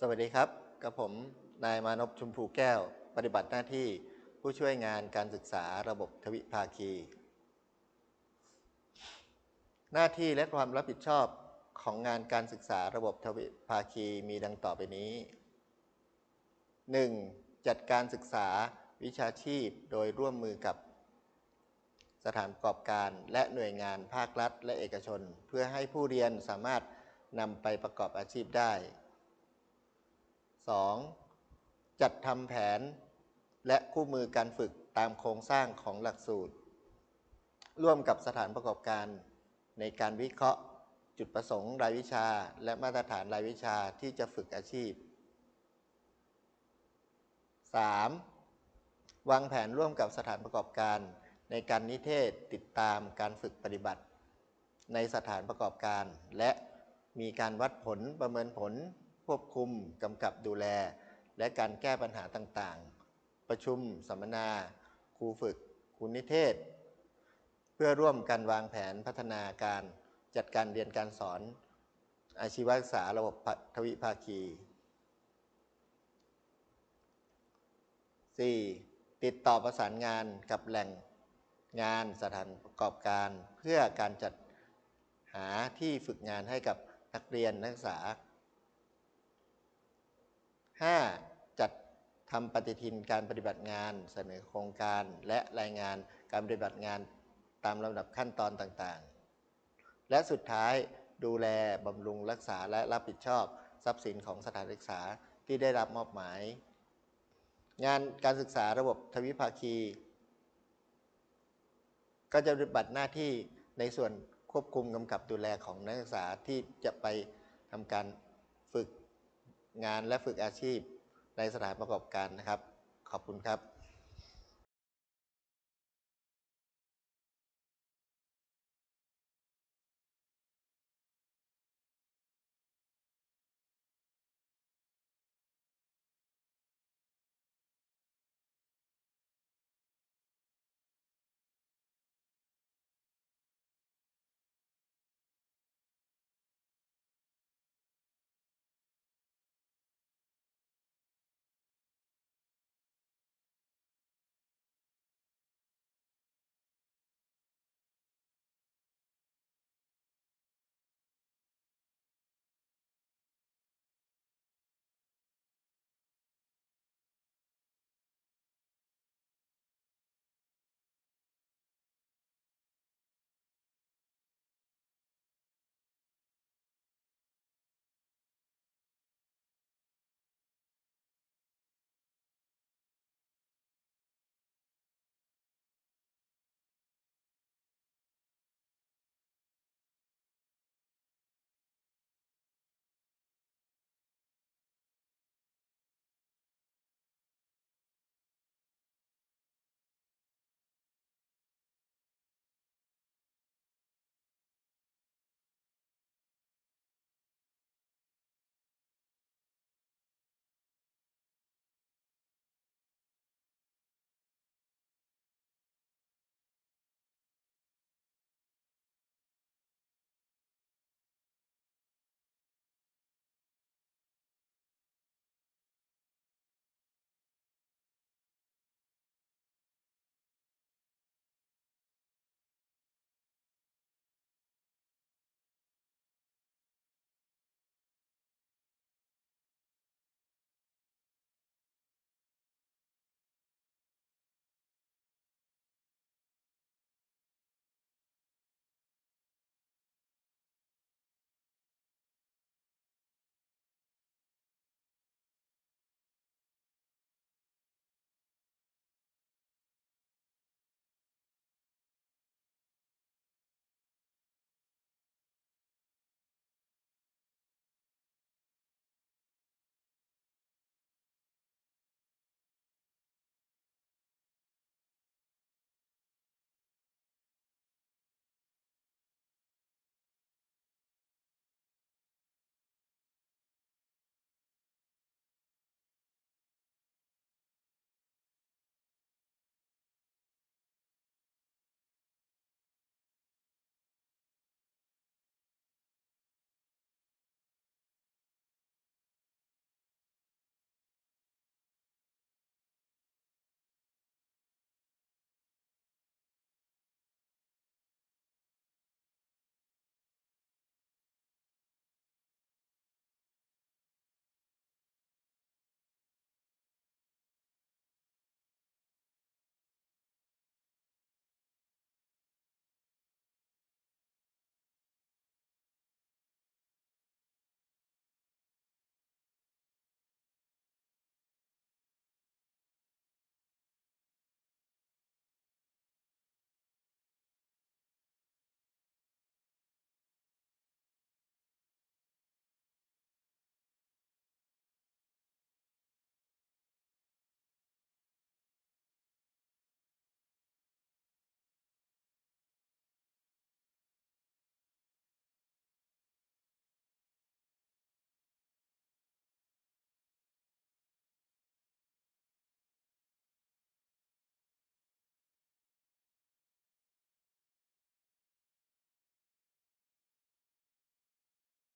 สวัสดีครับกับผมนายมานพชุมพูแก้ว ปฏิบัติหน้าที่ผู้ช่วยงานการศึกษาระบบทวิภาคี หน้าที่และความรับผิดชอบของงานการศึกษาระบบทวิภาคีมีดังต่อไปนี้ 1. จัดการศึกษาวิชาชีพโดยร่วมมือกับ สถานประกอบการและหน่วยงานภาครัฐและเอกชน เพื่อให้ผู้เรียนสามารถนำไปประกอบอาชีพได้ 2. จัดทำแผนและคู่มือการฝึกตามโครงสร้างของหลักสูตร ร่วมกับสถานประกอบการในการวิเคราะห์ จุดประสงค์รายวิชา และมาตรฐานรายวิชาที่จะฝึกอาชีพ 3. วางแผนร่วมกับสถานประกอบการในการนิเทศติดตามการฝึกปฏิบัติ ในสถานประกอบการ และมีการวัดผลประเมินผล ควบคุมกำกับดูแล และการแก้ปัญหาต่างๆ ประชุมสัมมนา ครูฝึกครูนิเทศ เพื่อร่วมกันวางแผนพัฒนาการจัดการเรียนการสอน อาชีวศึกษาระบบทวิภาคี 4. ติดต่อประสานงานกับแหล่งงานสถานประกอบการ เพื่อการจัดหาที่ฝึกงานให้กับนักเรียนนักศึกษา 5. จัดทำปฏิทินการปฏิบัติงานเสนอโครงการและรายงานการปฏิบัติงานตามลำดับขั้นตอนต่างๆ และสุดท้ายดูแลบำรุงรักษาและรับผิดชอบทรัพย์สินของสถานศึกษาที่ได้รับมอบหมาย งานการศึกษาระบบทวิภาคี ก็จะปฏิบัติหน้าที่ในส่วนควบคุมกำกับดูแลของนักศึกษาที่จะไปทำการฝึก งานและฝึกอาชีพในสถานประกอบการนะครับ ขอบคุณครับ